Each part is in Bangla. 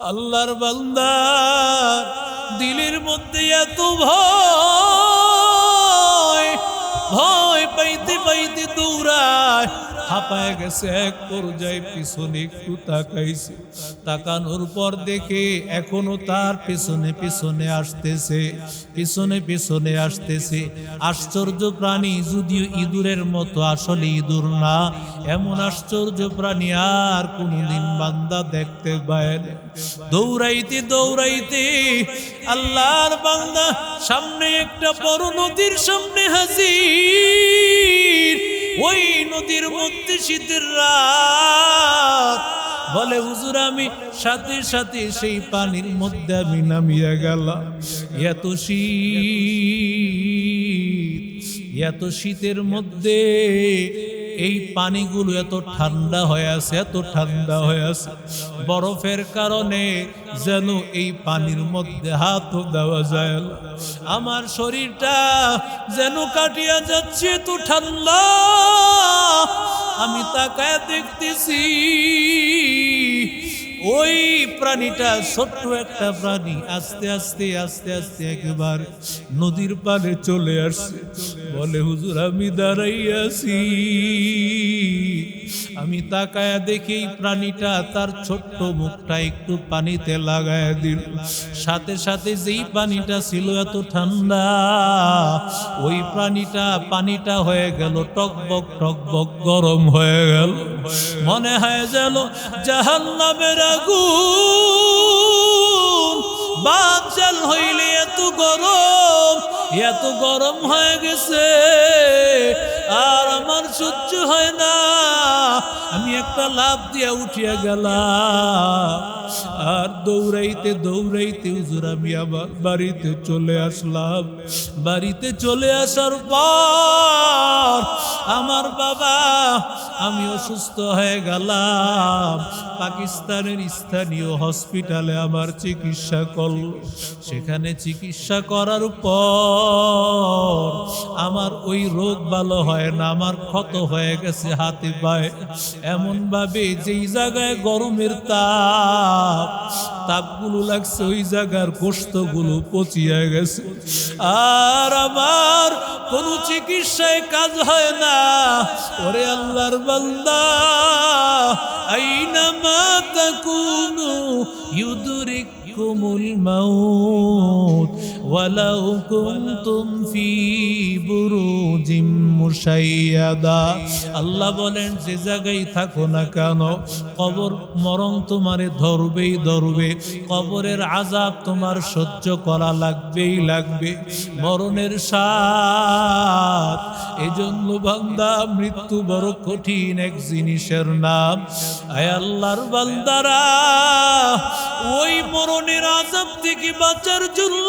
আল্লাহর বান্দা দিলের মধ্যে এত ভয় ভয় হাঁপায় গেছে, এক পর্যায়ে পিছনে একটু তাকাইছে। তাকানোর পর দেখে এখনও তার পেছনে পিছনে আসতেছে, পিছনে পেছনে আসতেছে। আশ্চর্য প্রাণী, যদিও ইঁদুরের মতো আসলে ইঁদুর না, এমন আশ্চর্য প্রাণী আর কোনদিন বান্দা দেখতে পায়। দৌড়াইতে দৌড়াইতে আল্লাহর বান্দা সামনে একটা বড় নদীর সামনে হাজির। ওই নদীর মধ্যে শীতের রাত। বলে, হুজুর, আমি সাথে সাথে সেই পানির মধ্যে আমি নামিয়া গেলাম। এত শীত, এত শীতের মধ্যে এই পানিগুলো এত ঠান্ডা হয়ে আছে, এত ঠান্ডা হয়ে আছে। বরফের কারণে যেন এই পানির মধ্যে হাত দেওয়া যায় আমার শরীরটা যেন কাটিয়া যাচ্ছে তো ঠান্ডা। আমি তাকায় দেখতেছি ওই প্রাণীটা ছোট্ট একটা প্রাণী আস্তে আস্তে আস্তে আস্তে একবার নদীর পালে চলে আসছে বলে, হুজুর, আমি দাঁড়াইয়াছি আমি তাকায়া দেখি প্রাণীটা তার ছোট্ট মুখটা একটু পানিতে লাগায় দিল। সাথে সাথে যেই পানিটা ছিল এত ঠান্ডা, ওই প্রাণীটা, পানিটা হয়ে গেল টকবক টকবক গরম হয়ে গেল। মনে হয় যেন জাহান্নামের আগুন। বাচাল হইলে এত গরম এত গরম হয়ে গেছে। আর আমার সহ্য হয় না। আমি একটা লাভ দিয়ে উঠিয়া গেলাম। আর দৌড়াইতে দৌড়াইতে উজুর আমি আবার বাড়িতে চলে আসলাম। বাড়িতে চলে আসার পর আমার বাবা, আমি অসুস্থ হয়ে গেলাম। পাকিস্তানের স্থানীয় হসপিটালে আমার চিকিৎসা করল সেখানে চিকিৎসা করার পর আমার ওই রোগ ভালো হয় না, আমার ক্ষত হয়ে গেছে হাতে পায়ে। এমন ভাবে যেই জায়গায় গরমের তাপ, তাপগুলো লাগছে, ওই জায়গার গোস্তগুলো পচিয়া গেছে। আর আমার কোনো চিকিৎসায় কাজ হয় না। ওরে আল্লাহর বান্দা আইনামা তাকুনু ইউদরিকুমুল মাউত। ওয়ালাউ কুনতুম ফি বুরুজিম মুশাইয়াদা। আল্লাহ বলেন, যে জায়গায় থাকো না কেন, কবর মরণ তোমারে ধরবেই ধরবে, কবরের আজাব তোমার সহ্য করা লাগবেই লাগবে, মরণের সাথ এজন্য বান্দা, মৃত্যু বড় কঠিন এক জিনিসের নাম। আয় আল্লাহর বান্দারা, ওই মরণের আজাব থেকে বাঁচার জন্য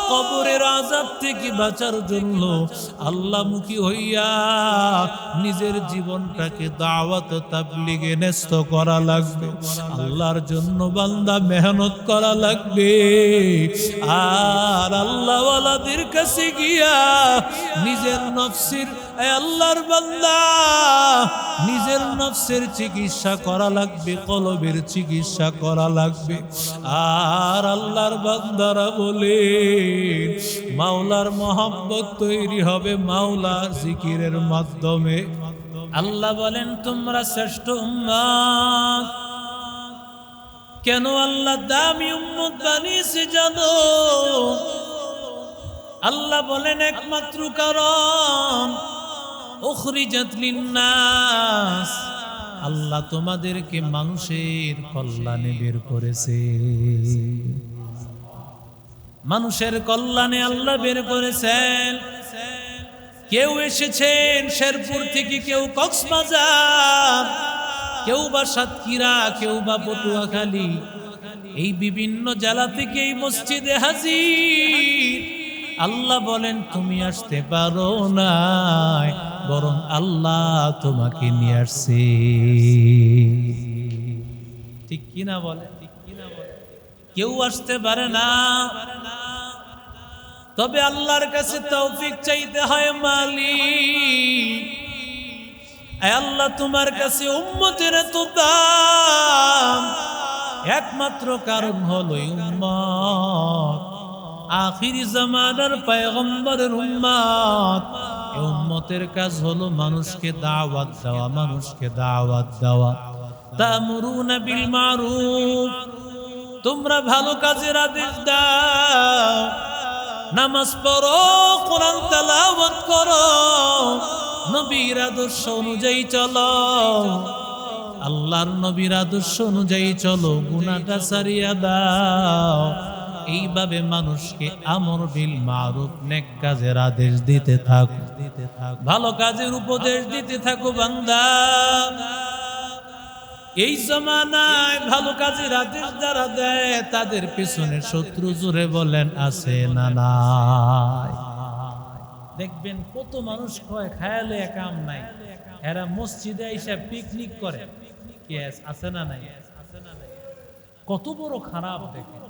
কবরের আজাব থেকে বাঁচার জন্য আল্লাহমুখী হইয়া নিজের জীবনটাকে দাওয়াত তাবলিগে ন্যস্ত করা লাগবে। আল্লাহর জন্য বান্দা মেহনত করা লাগবে। আর আল্লাহওয়ালাদের কাছে গিয়া নিজের নফসির আল্লাহর বান্দা, নিজের নফসের চিকিৎসা করা লাগবে, কলবের চিকিৎসা করা লাগবে। আর আল্লাহর বান্দারা বলে মাওলার মহব্বত তৈরি হবে মাওলা জিকিরের মাধ্যমে। আল্লাহ বলেন, তোমরা শ্রেষ্ঠ উম্মাদ। কেন আল্লাহ দামি উম্মত বানিয়েছে জানো? আল্লাহ বলেন, একমাত্র কারণ উখরিজাত লিন্নাস। আল্লাহ তোমাদেরকে মানুষের কল্যাণে বের করেছে। মানুষের কল্যাণে আল্লাহ বের করেছেন। কেউ এসেছেন শেরপুর থেকে, কেউ কক্সবাজার, কেউ বা সাতক্ষীরা, কেউ বা পটুয়াখালী। এই বিভিন্ন জেলা থেকে এই মসজিদে হাজির। আল্লাহ বলেন, তুমি আসতে পারো না বরং আল্লাহ তোমাকে নিয়ে আসছে। ঠিক কিনা বলে ঠিক কিনা বলে কেউ আসতে পারে না। তবে আল্লাহর কাছে তৌফিক চাইতে হয় মালিক। আল্লাহ, তোমার কাছে উম্মতের তো দাম। একমাত্র কারণ হলো উম্মত। আখিরি জামানার পয়গম্বরের উম্মত। উম্মতের কাজ হলো মানুষকে দাওয়াত দেওয়া, মানুষকে দাওয়াত দেওয়া। তামুরুনা বিল মারুফ। তোমরা ভালো কাজের আদেশ দাও। নামাজ পড়ো, কোরআন তেলাওয়াত করো। নবীর আদর্শ অনুযায়ী চলো। আল্লাহর নবীর আদর্শ অনুযায়ী চলো, গুনাহটা সারিয়া দাও। এইভাবে মানুষকে আমর বিল মারুফ, নেক কাজের আদেশ দিতে থাকো। ভালো কাজের উপদেশ দিতে থাকো বান্দা। এই জমানায় ভালো কাজের আদেশ যারা দেয়, তাদের পিছনে শত্রু জুড়ে বলেন, আছে না নাই। দেখবেন কত মানুষ কয়, খায়ালে কাম নাই। এরা মসজিদে এসে পিকনিক করে। আছে- না নাই? কত বড় খারাপ দেখে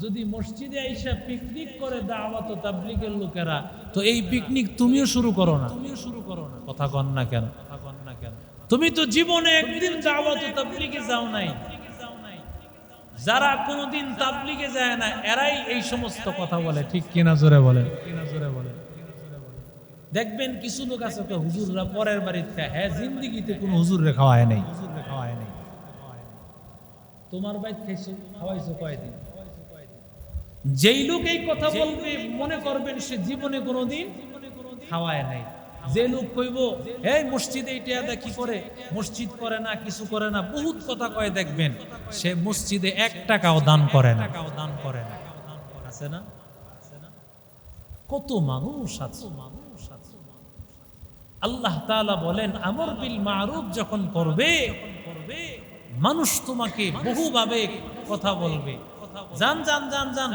যদি মসজিদে আইসা পিকনিক করে দাওয়াত তাবলিগের লোকেরা, তো এই পিকনিক তুমিও শুরু করো না তুমিও শুরু করো না। কথা কন না কেন? তুমি তো জীবনে একদিন দাওয়াত ও তাবলিগে যাও নাই। যারা কোনোদিন তাবলিগে যায় না, এরাই এই সমস্ত কথা বলে। ঠিক কিনা জোরে বলে? দেখবেন কিছু লোক আছে তো হুজুররা পরের বাড়িতে হ্যাঁ জিন্দিগিতে কোনো হুজুরে খাওয়ায় নাই। খাওয়ায় নাই তোমার বাইক খাইছো, খাওয়াইছো কয়দিন? যেই লোক এই কথা বলবে, মনে করবেন সে জীবনে কোনোদিন খাওয়ায় নাই। যে লোক কইব এই মসজিদে এটা দা কি করে? মসজিদ করে না, কিছু করে না। বহুত কথা কয় দেখবেন, সে মসজিদে এক টাকাও দান করে না। দান করে না আছে না? কত মানুষ আছে। আল্লাহ তাআলা বলেন, আমর বিল মারুফ যখন করবে করবে মানুষ তোমাকে বহুভাবে কথা বলবে। জান জান জান জান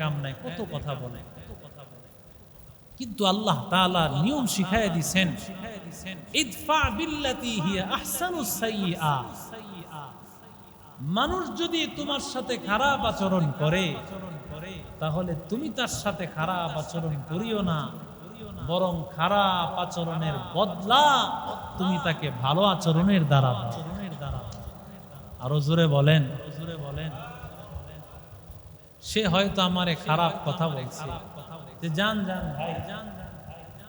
কাম নাই, কত কথা বলে। কিন্তু আল্লাহ তাআলা নিয়ম শিখায় দিছেন মানুষ যদি তোমার সাথে খারাপ আচরণ করে, তাহলে তুমি তার সাথে খারাপ আচরণ করিও না। বরং খারাপ আচরণের বদলা তুমি তাকে ভালো আচরণের দ্বারা দাও। আরও জোরে বলেন জোরে বলেন। সে হয়তো আমারে খারাপ কথা বলছে। যে যান জান, ভাই যান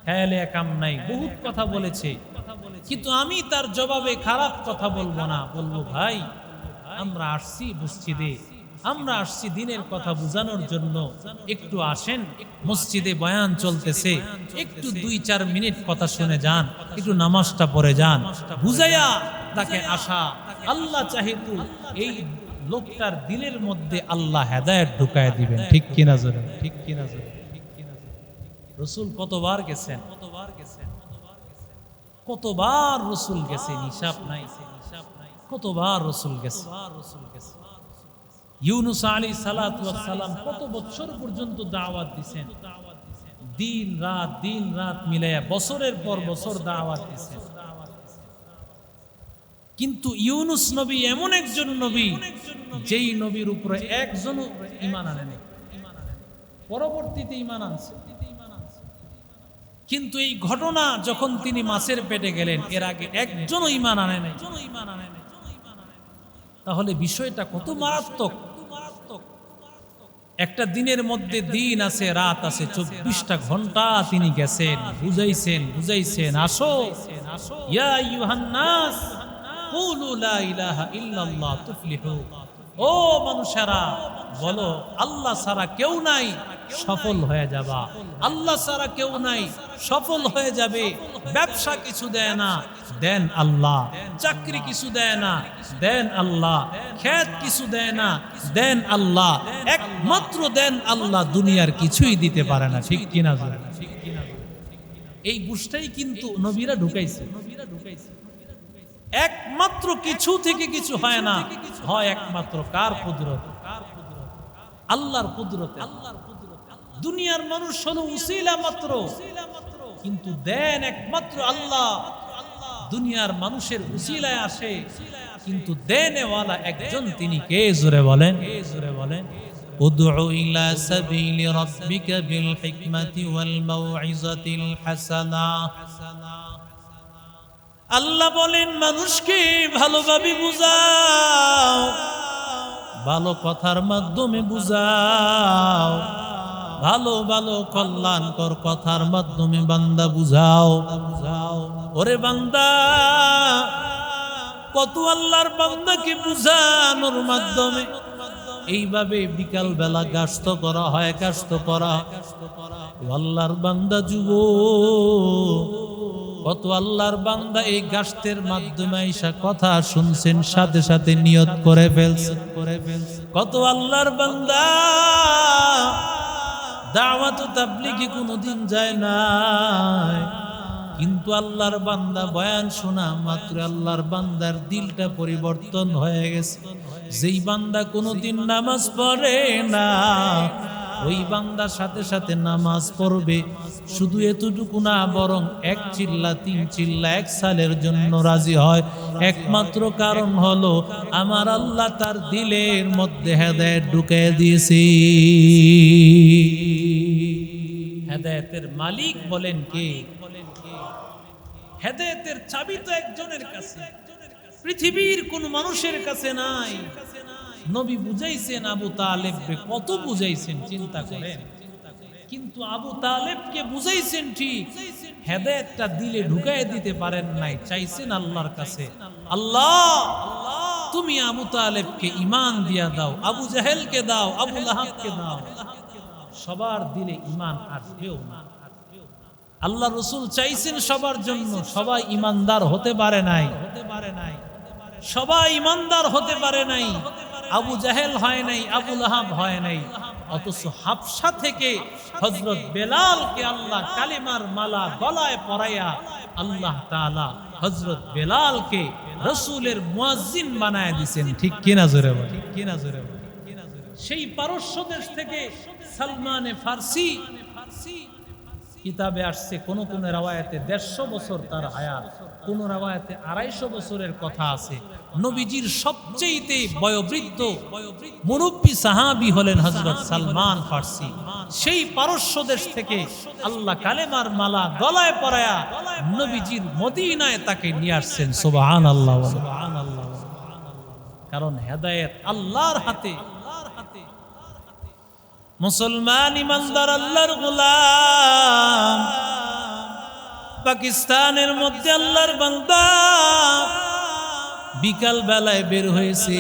খেয়ালে কাম নাই, বহুত কথা বলেছে। কিন্তু আমি তার জবাবে খারাপ কথা বলব না। বলব, ভাই, আমরা আসছি মসজিদে। আমরা আসছি দিনের কথা বোঝানোর জন্য। একটু আসেন, মসজিদে বয়ান চলতেছে। একটু দুই, চার মিনিট কথা শুনে যান, একটু নামাজটা পড়ে যান। বুঝাইয়া তাকে আসা। আল্লাহ চাহিতু এই লোকটার দিলের মধ্যে আল্লাহ হেদায়েত ঢুকায় দিবেন। ঠিক কিনা জোরে? ঠিক কিনা রসুল কতবার গেছেন? কতবার গেছেন কতবার রসুল গেছেন হিসাব নাই। কতবার রসুল গেছে? ইউনুস আলী সালাম কত বছর পর্যন্ত দাওয়াত দিছেন? দিন রাত দিন রাত মিলাইয়া বছরের পর বছর দাওয়াত দিছেন। কিন্তু ইউনুস নবী এমন একজন নবী, যেই নবীর উপরে একজনও ইমান আনে পরবর্তীতে ইমান আনছে। কিন্তু এই ঘটনা যখন তিনি মাছের পেটে গেলেন, এর আগে একজনও ইমান আনে নাই। তাহলে বিষয়টা কত মারাত্মক? একটা দিনের মধ্যে দিন আছে, রাত আছে, চব্বিশটা ঘণ্টা তিনি গেছেন, বুঝাইছেন বুঝাইছেন, আসো। ইয়া ও মানুষেরা, বলো, আল্লাহ ছাড়া কেউ নাই। সফল হয়ে যাবা। আল্লাহ ছাড়া কেউ নাই, সফল হয়ে যাবে। ব্যবসা কিছু দেয় না, দেন আল্লাহ। চাকরি কিছু দেয় না, দেন আল্লাহ। খেত কিছু দেয় না, দেন আল্লাহ। একমাত্র দেন আল্লাহ, দুনিয়ার কিছুই দিতে পারে না। ঠিক কিনা? এই বুঝটাই কিন্তু নবীরা ঢুকাইছে। একমাত্র কিছু থেকে কিছু হয় না। হয় একমাত্র কার কুদরত? আল্লাহর কুদরতে। আল্লাহর দুনিয়ার মানুষ হলো উসিলা মাত্র কিন্তু দেন একমাত্র আল্লাহ দুনিয়ার মানুষের উসিলায় আসে কিন্তু দেনেওয়ালা একজন তিনি কে জোরে বলেন কে জোরে বলেন ادع إلى سبيل ربك بالحكمة والموعظة الحسنة আল্লাহ বলেন মানুষকে ভালোভাবে বুঝাও ভালো কথার মাধ্যমে বুঝাও ভালো ভালো কল্যাণকর কথার মাধ্যমে বান্দা বুঝাও। বুঝাও ওরে বান্দা, কত আল্লাহর বান্দাকে বুঝানোর মাধ্যমে এইভাবে বিকাল বেলা গাস্ত করা হয়, গাস্ত করা। আল্লাহর বান্দা যুব, কত আল্লাহর বান্দা এই গাস্তের মাধ্যমে আইসা কথা শুনছেন, সাথে সাথে নিয়ত করে ফেলছে করে ফেলছে। কত আল্লাহর বান্দা দাওয়াত তাবলিগে কোনোদিন যায় নাই। কিন্তু আল্লাহর বান্দা বয়ান শোনা মাত্র আল্লাহর বান্দার দিলটা পরিবর্তন হয়ে গেছে। যেই বান্দা কোনোদিন নামাজ পড়ে না, ওই বান্দার সাথে সাথে নামাজ পড়বে। শুধু এতটুকু না, বরং এক চিল্লা, তিন চিল্লা, এক সালের জন্য রাজি হয়। একমাত্র কারণ হলো, আমার আল্লাহ তার দিলের মধ্যে হেদায়ত ঢুকে দিয়েছি। হেদায়তের মালিক বলেন কে? হেদায়তের চাবি তো একজনের কাছে। পৃথিবীর কোন মানুষের কাছে নাই। নবী বুঝাইছেন আবু তালেবকে, কত বুঝাইছেন, চিন্তা করেন। কিন্তু আবু তালেবকে বুঝাইছেন ঠিক। হেদায়েতটা দিলে ঢুকাই দিতে পারেন নাই, চাইছেন আল্লাহর কাছে। আল্লাহ, তুমি আবু তালেবকে ইমান দিয়া দাও, আবু জাহেলকে দাও, আবু লাহাবকে দাও। সবার দিলে ইমান আসবেও না। আল্লাহ রসুল চাইছেন সবার জন্য সবাই ইমানদার হতে পারে নাই। হতে পারে নাই সবাই ইমানদার হতে পারে নাই। আবু জাহেল হয় নাই, আবু লাহাব হয় নাই। অথচ হাফসা থেকে হজরত বেলালকে আল্লাহ কালিমার মালা গলায় পরাইয়া আল্লাহ তাআলা হজরত বেলালকে রসুলের মুয়াজ্জিন বানায় দিছেন। ঠিক কিনা জোরে ঠিক কিনা জোরে সেই পারস্য দেশ থেকে সালমানে ফার্সি কিতাবে আসছে, কোন কোন রাওয়ায়াতে দেড়শো বছর তার হায়াত, কোন রাওয়ায়াতে আড়াইশো বছরের কথা আছে। নবীজির সবচেয়েতে বয়োবৃদ্ধ মুরব্বী সাহাবি হলেন হজরত সালমান ফার্সি। সেই পারস্য দেশ থেকে আল্লাহ কালেমার মালা গলায় পরায়া নবীজির মদিনায় তাকে নিয়ে আসছেন সুবহান আল্লাহ কারণ হেদায়েত আল্লাহর হাতে মুসলমান ইমানদার আল্লাহর গোলাম। পাকিস্তানের মধ্যে আল্লাহর বান্দা। বিকাল বেলায় বের হয়েছে।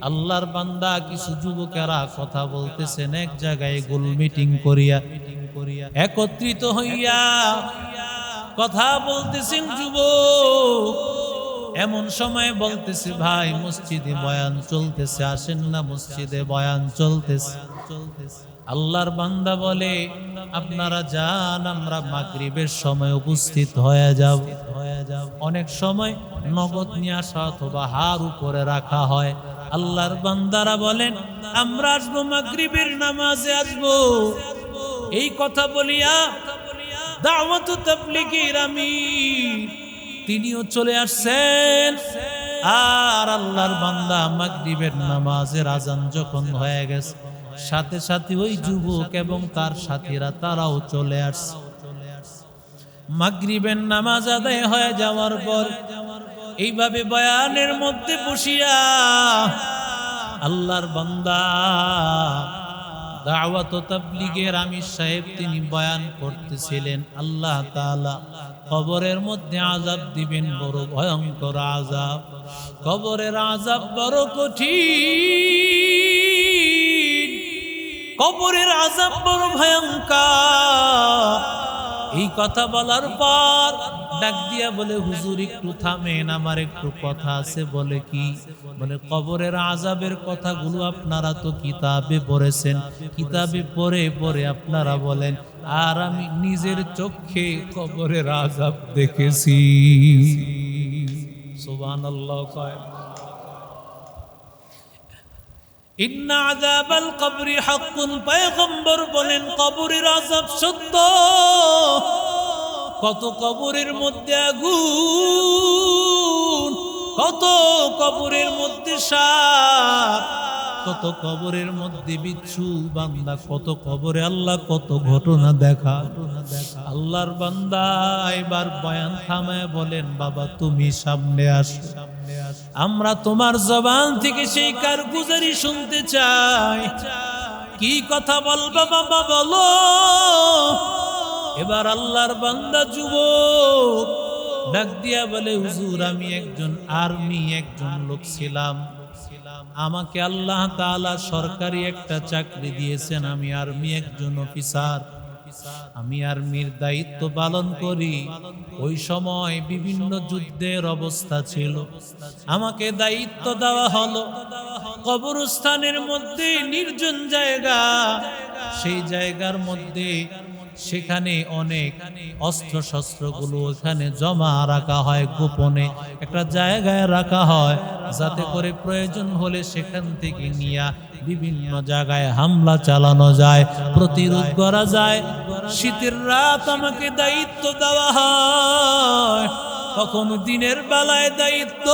আল্লাহর বান্দা কিছু যুবকেরা কথা বলতেছেন, এক জায়গায় গোল মিটিং করিয়া। একত্রিত হইয়া কথা বলতেছেন যুবক। এমন সময় বলতেছে, ভাই, মসজিদে বয়ান চলতেছে, আসেন না মসজিদে, বয়ান চলতেছে। চলতেছে আল্লাহর বান্দা বলে, আপনারা যান, আমরা মাগরিবের সময় উপস্থিত হয়ে যাব। অনেক সময় নগদ নিয়ে আসা অথবা হার উপরে রাখা হয়। আল্লাহর বান্দারা বলেন, আমরা আসব মাগরিবের নামাজে, আসব। এই কথা বলিয়া দাওয়াত তাবলিগের আমির তিনিও চলে আসছেন। আর আল্লাহর বান্দা মাগরিবের নামাজের আজান যখন হয়ে গেছে, সাথে সাথে ওই যুবক এবং তার সাথীরা তারাও চলে আসছে। মাগরিবের নামাজ আদায় হয়ে যাওয়ার পর এইভাবে বয়ানের মধ্যে বসিয়া আল্লাহর বান্দা দাওয়াত তাবলিগের আমির সাহেব তিনি বয়ান করতেছিলেন, আল্লাহ তাআলা কবরের মধ্যে আজাব দিবেন, বড় ভয়ঙ্কর আজাব কবরের আজাব বড় কঠিন। কবরের আজাব বড় ভয়ঙ্কর। এই কথা বলার পর ডাক দিয়া বলে, হুজুর, একটু থামেন, আমার একটু কথা আছে। বলে কি? বলে, কবরের আজাবের কথাগুলো আপনারা তো কিতাবে পড়েছেন। কিতাবে পড়ে পড়ে আপনারা বলেন, আর আমি নিজের চোখে কবরের আজাব দেখেছি। কবরের আযাব সত্য। কত কবরের মধ্যে আগুন, কত কবরের মধ্যে সাপ, কত কবরের মধ্যে বিচ্ছু বান্দা, কত কবরে আল্লাহ, কত ঘটনা দেখা। আল্লাহর বান্দা এবার বয়ান থামায় বলেন, বাবা, তুমি সামনে আসো। আমরা তোমার জবান থেকে সেই কারগুজারি শুনতে চাই। কি কথা বলবা বাবা, বলো। এবার আল্লাহর বান্দা যুবক ডাক দিয়া বলে, হুজুর, আমি একজন আর্মি, একজন লোক ছিলাম। আমাকে আল্লাহ তাআলা সরকারি একটা চাকরি দিয়েছেন। আমি আর্মি, একজন অফিসার। আমি আর্মির দায়িত্ব পালন করি। ওই সময় বিভিন্ন যুদ্ধের অবস্থা ছিল। আমাকে দায়িত্ব দেওয়া হলো। কবরস্থানের মধ্যে নির্জন জায়গা। সেই জায়গার মধ্যে সেখানে অনেক অস্ত্র শস্ত্রগুলো ওখানে জমা রাখা হয়, গোপনে একটা জায়গায় রাখা হয়, যাতে করে প্রয়োজন হলে সেখান থেকে নিয়ে বিভিন্ন জায়গায় হামলা চালানো যায়, প্রতিরোধ করা যায়। শীতের রাত আমাকে দায়িত্ব দেওয়া হয়। কখনো দিনের বেলায় দায়িত্ব,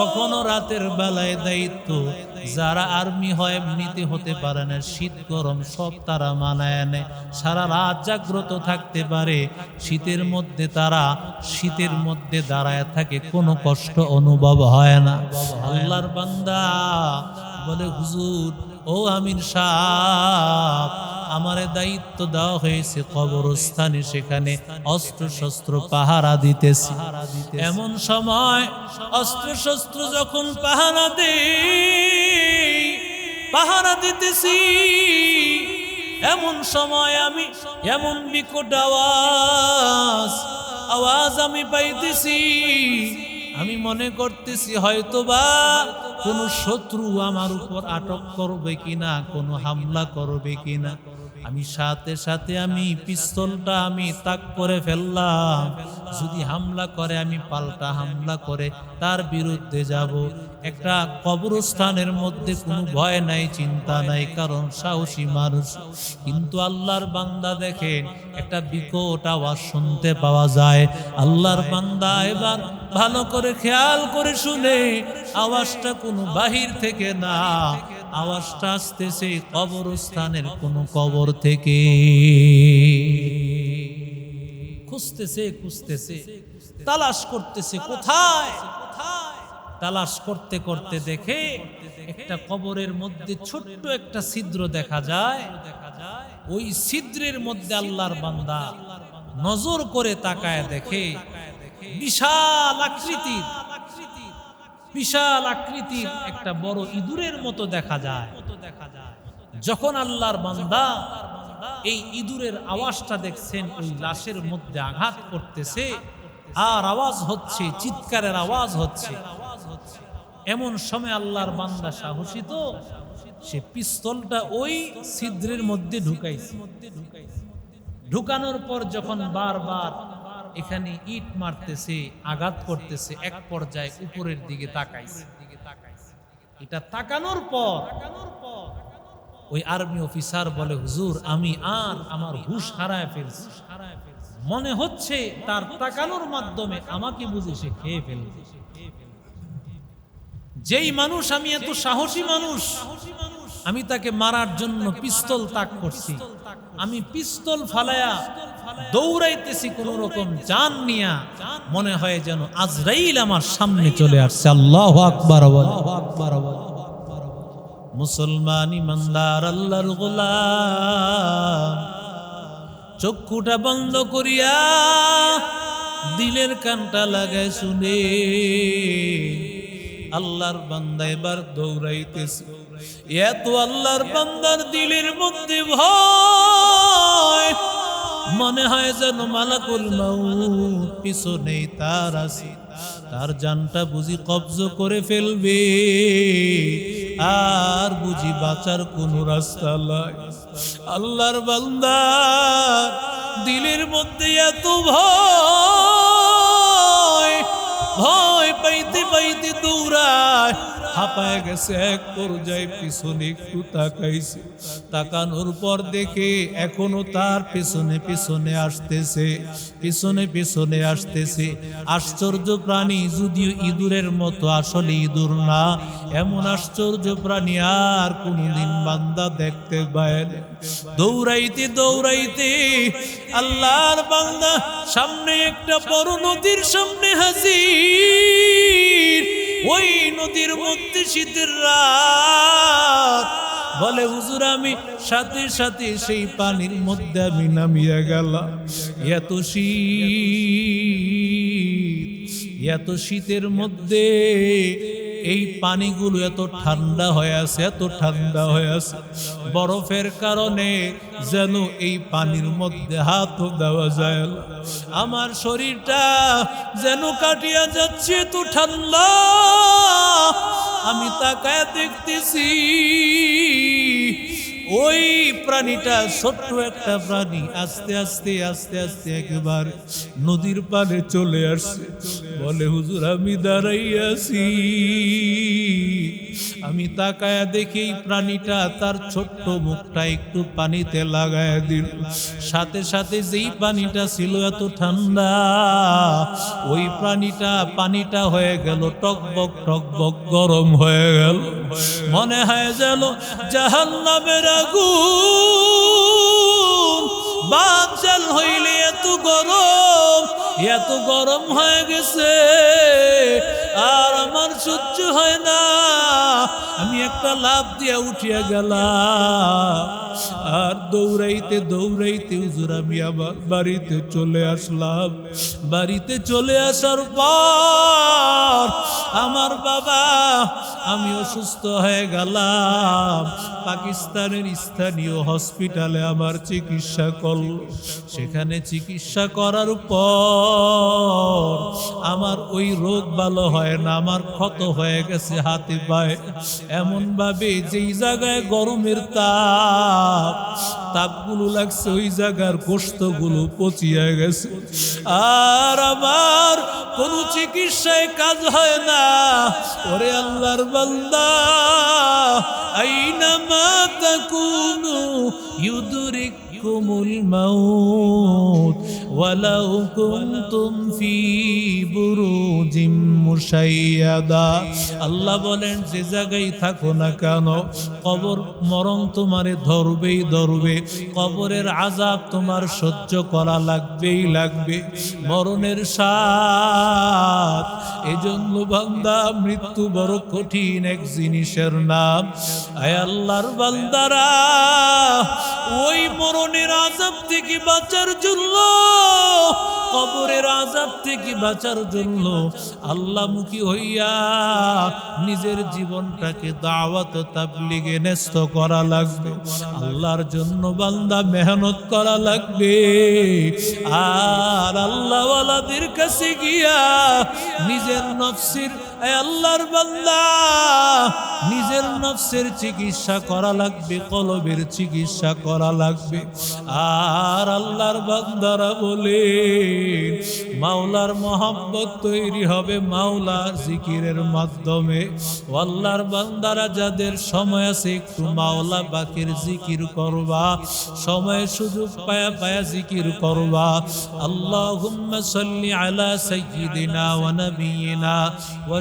কখনো রাতের বেলায় দায়িত্ব। যারা আর্মি হয়, এমনিতে হতে পারে না। শীত, গরম, সব তারা মানায় নেয় সারা রাত জাগ্রত থাকতে পারে। শীতের মধ্যে তারা, শীতের মধ্যে দাঁড়ায় থাকে। কোনো কষ্ট অনুভব হয় না। আল্লাহর বান্দা বলে, হুজুর, ও আমির সাহ আমারে দায়িত্ব দেওয়া হয়েছে কবরস্থানে সেখানে অস্ত্র শস্ত্র পাহারা দিতেছি। এমন সময় অস্ত্র শস্ত্র যখন পাহারা দে পাহারা দিতেছি। এমন সময় আমি এমন বিকট আওয়াজ আওয়াজ আমি পাইতেছি। আমি মনে করতেছি, হয়তোবা কোনো শত্রু আমার উপর আটক করবে কিনা, কোনো হামলা করবে কিনা। আমি সাথে সাথে আমি পিস্তলটা আমি তাক করে ফেললাম। যদি হামলা করে, আমি পাল্টা হামলা করে তার বিরুদ্ধে যাব। একটা কবরস্থানের মধ্যে কোনো ভয় নাই, চিন্তা নাই, কারণ সাহসী মানুষ। কিন্তু আল্লাহর বান্দা দেখেন, একটা বিকট আওয়াজ শুনতে পাওয়া যায়। আল্লাহর বান্দা এবার ভালো করে খেয়াল করে শুনে, আওয়াজটা কোনো বাহির থেকে না। আওয়াজটা আসতেছে কবরস্থানের কোনো কবর থেকে। খুঁজতেছে খুঁজতেছে, তালাশ করতেছে, কোথায়? তালাশ করতে করতে দেখে একটা কবরের মধ্যে ছোট্ট একটা ছিদ্র দেখা যায়। ওই ছিদ্রের মধ্যে আল্লাহর বান্দা নজর করে তাকায় দেখে বিশাল আকৃতির বিশাল আকৃতির একটা বড় ইঁদুরের মতো দেখা যায়। যখন আল্লাহর বান্দা এই ইঁদুরের আওয়াজটা দেখছেন, ওই লাশের মধ্যে আঘাত করতেছে, আর আওয়াজ হচ্ছে, চিৎকারের আওয়াজ হচ্ছে। এমন সময় আল্লাহর বান্দা সাহসী তো, সে পিস্তলটা ওই ছিদ্রের মধ্যে ঢুকাইছে। ঢুকানোর পর যখন বারবার এখানে ইট মারতেছে, আঘাত করতেছে, এক পর্যায়ে উপরের দিকে তাকাইছে। এটা তাকানোর পর ওই আর্মি অফিসার বলে, হুজুর, আমি আর আমার হুশ হারায় ফেলছি। মনে হচ্ছে তার তাকানোর মাধ্যমে আমাকে বুঝে সে খেয়ে ফেলবে। যেই মানুষ, আমি এত সাহসী মানুষ, আমি তাকে মারার জন্য পিস্তল তাক করছি। আমি পিস্তল ফালায়া দৌড়াইতেছি কোন রকম জান নিয়া, মনে হয় যেন আজরাইল আমার সামনে চলে আসছে। আল্লাহ আকবার মুসলমান ইমানদার আল্লাহর গোলাম, চক্ষুটা বন্ধ করিয়া দিলের কানটা লাগায় শুনে, আল্লাহর বান্দা এবার দৌড়াইতেছে। এত আল্লাহর বান্দার দিলের মধ্যে ভয় মনে হয় যেন মালাকুল মাউত পিছনেই তার আছে। তার জানটা বুঝি কবজ করে ফেলবে, আর বুঝি বাঁচার কোন রাস্তা নাই। আল্লাহর বান্দা, দিলের মধ্যে এত ভয় ভয় পাইতে পাইতে দৌড়ায়। হাঁপায় গেছে, এক পর্যায়ে পিছনে একটু তাকাইছে। তাকানোর পর দেখে এখনও তার পিছনে পিছনে আসতেছে, পিছনে পিছনে আসতেছে। আশ্চর্য প্রাণী, যদিও ইঁদুরের মতো আসলে ইঁদুর না, এমন আশ্চর্য প্রাণী আর কোনোদিন বান্দা দেখতে পায় দৌড়াইতে দৌড়াইতে আল্লাহর বান্দা সামনে একটা বড় নদীর সামনে হাজির। ওই নদীর মধ্যে শীতের রাত। বলে, হুজুর, আমি সাথে সাথে সেই পানির মধ্যে আমি নামিয়া গেলাম। এত শীত, এত শীতের মধ্যে এই পানিগুলো এত ঠান্ডা হয়ে আছে, এত ঠান্ডা হয়ে আছে বরফের কারণে যেন এই পানির মধ্যে হাত দেওয়া যায়। আমার শরীরটা যেন কাটিয়া যাচ্ছে তো ঠান্ডা আমি তাকায় দেখতেছি ওই প্রাণীটা ছোট্ট একটা প্রাণী, আস্তে আস্তে আস্তে আস্তে একবার নদীর পালে চলে আসছে বলে, হুজুর, আমি দাঁড়াই আছি আমি তাকায়া দেখি প্রাণীটা তার ছোট্ট মুখটা একটু পানিতে লাগায় দিল। সাথে সাথে যেই পানিটা ছিল এত ঠান্ডা, ওই প্রাণীটা, পানিটা হয়ে গেল টকবক টকবক গরম হয়ে গেল। মনে হয় যেন জাহান্নামের আগুন বাচাল হইলে এত গরম এত গরম হয়ে গেছে। আর আমার সহ্য হয় না। আমি একটা লাভ দিয়া উঠিয়া গেলাম। আর দৌড়াইতে দৌড়াইতে হুজুর, আমি আবার বাড়িতে চলে আসলাম। বাড়িতে চলে আসার পর আমার বাবা, আমি অসুস্থ হয়ে গেলাম। পাকিস্তানের স্থানীয় হসপিটালে আমার চিকিৎসা করল। সেখানে চিকিৎসা করার পর আমার ওই রোগ ভালো হয় না, আমার ক্ষত হয়ে গেছে হাতে পায়ে। এমন ভাবে যেই জায়গায় গরমের তাপ, তাপগুলো লাগছে, ওই জায়গার গোস্তগুলো পচিয়া গেছে। আর আমার কোন চিকিৎসায় কাজ হয় না। ওরে আল্লাহর বান্দা আইনামা তাকুনু ইউদরিকুমুল মাউত। ওয়ালাউ কুনতুম ফি বুরুজিম মুশাইয়াদা আল্লাহ বলেন, যে জায়গায় থাকো না কেন, কবর মরণ তোমারে ধরবেই ধরবে, কবরের আজাব তোমার সহ্য করা লাগবেই লাগবে, মরণের সাথ এজন্য বান্দা, মৃত্যু বড় কঠিন এক জিনিসের নাম। আয় আল্লাহর বান্দারা, ওই মরণের আজাব থেকে বাঁচার জন্য কবরের আজাব থেকে বাঁচার জন্য আল্লাহমুখী হইয়া নিজের জীবনটাকে দাওয়াত তাবলিগে ন্যস্ত করা লাগবে। আল্লাহর জন্য বান্দা মেহনত করা লাগবে। আর আল্লাহওয়ালাদের কাছে গিয়া নিজের নফসির আল্লাহর বান্দা, নিজের নফসের চিকিৎসা করা লাগবে, কলবের চিকিৎসা করা লাগবে। আর আল্লাহর বান্দারা বলে মাওলার মোহাম্মত তৈরি হবে মাওলার জিকিরের মাধ্যমে। আল্লাহর বান্দারা যাদের সময় আছে, একটু মাওলা বাকির জিকির করবা, সময় সুযোগ পায়া পায়া জিকির করবা। আল্লাহ সাল্লি আলা সাইয়্যিদিনা ওয়া নাবিয়িনা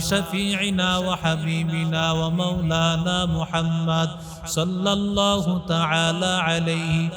شفيعنا وحبيبنا ومولانا محمد صلى الله تعالى عليه